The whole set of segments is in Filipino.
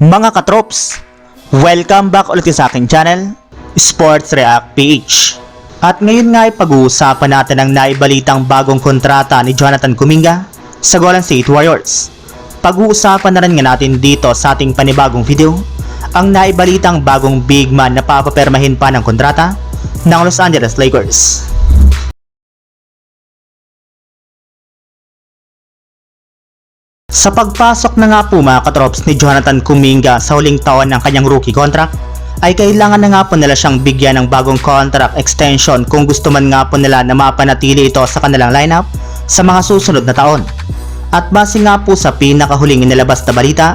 Mga katrops, welcome back ulit sa aking channel, Sports React PH. At ngayon nga ay pag-uusapan natin ang naibalitang bagong kontrata ni Jonathan Kuminga sa Golden State Warriors. Pag-uusapan na rin nga natin dito sa ating panibagong video ang naibalitang bagong big man na papapermahin pa ng kontrata ng Los Angeles Lakers. Sa pagpasok na nga po mga katrops ni Jonathan Kuminga sa huling taon ng kanyang rookie contract, ay kailangan na nga po nila siyang bigyan ng bagong contract extension kung gusto man nga po nila na mapanatili ito sa kanilang lineup sa mga susunod na taon. At base nga po sa pinakahuling inilabas na balita,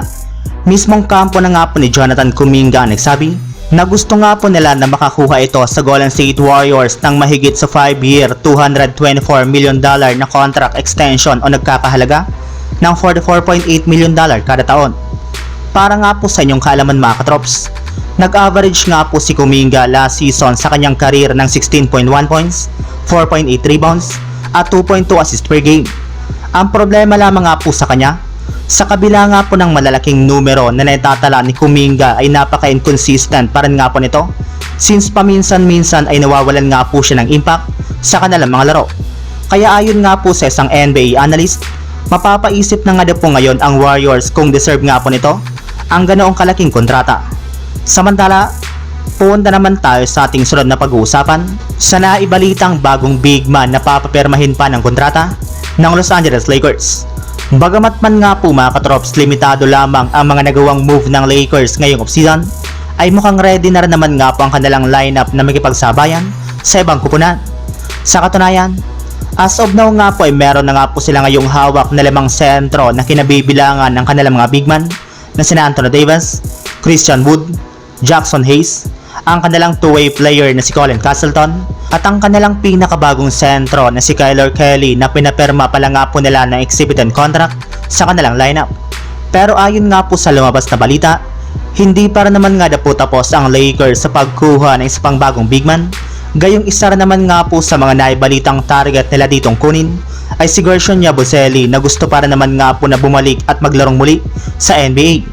mismong kampo na nga po ni Jonathan Kuminga nagsabi na gusto nga po nila na makakuha ito sa Golden State Warriors ng mahigit sa 5-year, 224 million dollar na contract extension o nagkakahalaga ng 44.8 million dollar kada taon. Para nga po sa inyong kaalaman mga katrops, nag-average nga po si Kuminga last season sa kanyang career ng 16.1 points, 4.8 rebounds, at 2.2 assists per game. Ang problema lamang nga po sa kanya, sa kabila nga po ng malalaking numero na naitatala ni Kuminga ay napaka-inconsistent pa rin nga po nito since paminsan-minsan ay nawawalan nga po siya ng impact sa kanilang mga laro. Kaya ayon nga po sa isang NBA analyst, mapapaisip na nga daw po ngayon ang Warriors kung deserve nga po nito ang ganoong kalaking kontrata. Samantala, punta naman tayo sa ating sunod na pag-uusapan sa naibalitang bagong big man na papapermahin pa ng kontrata ng Los Angeles Lakers. Bagamat man nga po mga katrops limitado lamang ang mga nagawang move ng Lakers ngayong offseason, ay mukhang ready na rin naman nga po ang kanilang lineup na makipagsabayan sa ibang kupunan. Sa katunayan, as of now nga po ay meron na nga po sila ngayong hawak na limang sentro na kinabibilangan ng kanilang mga big man na sina Anthony Davis, Christian Wood, Jackson Hayes, ang kanilang two-way player na si Colin Castleton, at ang kanilang pinakabagong sentro na si Kyler Kelly na pinaperma pala nga po nila ng exhibited contract sa kanilang lineup. Pero ayon nga po sa lumabas na balita, hindi para naman nga na po tapos ang Lakers sa pagkuha ng isa pang bagong big man. Gayong isa naman nga po sa mga naibalitang target nila ditong kunin ay si Gershon Yabusele na gusto para naman nga po na bumalik at maglarong muli sa NBA.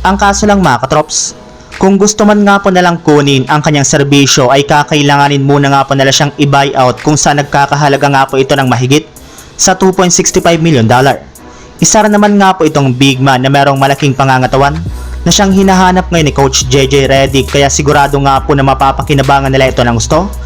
Ang kaso lang mga katrops, kung gusto man nga po nalang kunin ang kanyang serbisyo ay kakailanganin muna nga po nila siyang i-buy out kung saan nagkakahalaga nga po ito ng mahigit sa 2.65 million dollar. Isa naman nga po itong big man na merong malaking pangangatawan na siyang hinahanap ngayon ni Coach JJ Redick kaya sigurado nga po na mapapakinabangan nila ito ng gusto